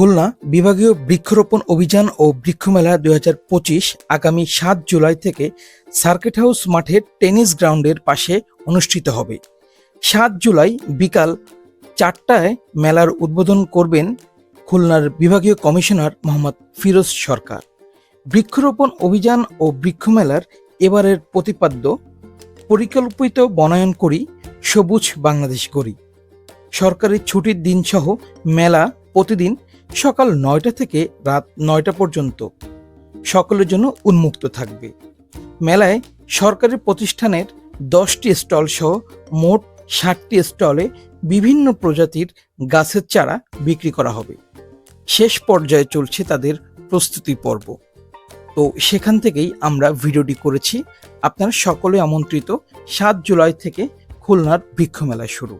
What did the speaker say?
খুলনা বিভাগীয় বৃক্ষরোপণ অভিযান ও বৃক্ষমেলা দুই হাজার পঁচিশ আগামী সাত জুলাই থেকে সার্কিট হাউস মাঠের টেনিস গ্রাউন্ডের পাশে অনুষ্ঠিত হবে। সাত জুলাই বিকাল চারটায় মেলার উদ্বোধন করবেন খুলনার বিভাগীয় কমিশনার মোহাম্মদ ফিরোজ সরকার। বৃক্ষরোপণ অভিযান ও বৃক্ষমেলার এবারের প্রতিপাদ্য, পরিকল্পিত বনায়ন করি, সবুজ বাংলাদেশ করি সরকারি ছুটির দিনসহ মেলা প্রতিদিন সকাল নয়টা থেকে রাত নয়টা পর্যন্ত সকলের জন্য উন্মুক্ত থাকবে। মেলায় সরকারি প্রতিষ্ঠানের দশটি স্টল সহ মোট ষাটটি স্টলে বিভিন্ন প্রজাতির গাছের চারা বিক্রি করা হবে। শেষ পর্যায়ে চলছে তাদের প্রস্তুতি পর্ব। তো সেখান থেকেই আমরা ভিডিওটি করেছি। আপনারা সকলে আমন্ত্রিত সাত জুলাই থেকে খুলনার বৃক্ষ মেলা শুরু।